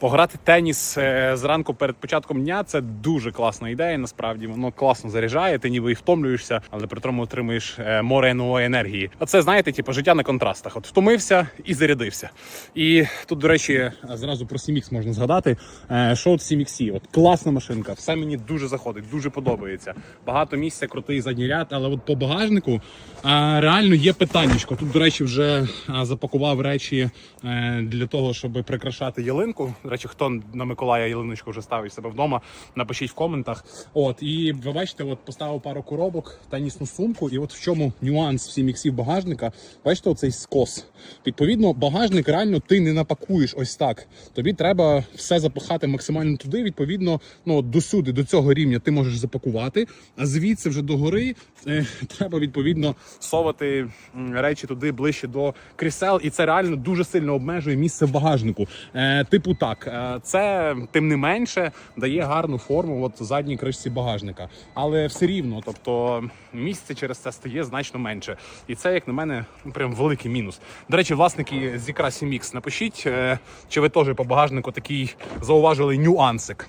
Пограти теніс е, зранку перед початком дня це дуже класна ідея. Насправді воно класно заряджає. Ти ніби і втомлюєшся, але при тому отримуєш е, море нової енергії. А це знаєте, типу, життя на контрастах. От втомився і зарядився. І тут, до речі, зразу про Сімікс можна згадати. Е, Що от Сіміксі? От класна машинка, все мені дуже заходить, дуже подобається. Багато місця, крутий задній ряд, але от по багажнику реально є питаннячко. Тут, до речі, вже запакував речі для того, щоб прикрашати ялинку. До речі, хто на Миколая ялиночку вже ставить себе вдома, напишіть в коментах. От і ви бачите, от поставив пару коробок, тенісну сумку, і от в чому нюанс всі міксів багажника. Бачите, оцей скос. Відповідно, багажник реально ти не напакуєш ось так. Тобі треба все запихати максимально туди. Відповідно, ну от до цього рівня ти можеш запакувати, а звідси вже до гори е, треба відповідно совати речі туди ближче до крісел, і це реально дуже сильно обмежує місце в багажнику. Е, типу, так, е, це тим не менше дає гарну форму от задній кришці багажника, але все рівно, тобто місце через це стає значно менше, і це, як на мене, ну, прям великий мінус. До речі, власники Ікра Мікс, напишіть, е, чи ви теж по багажнику такий зауважили нюансик.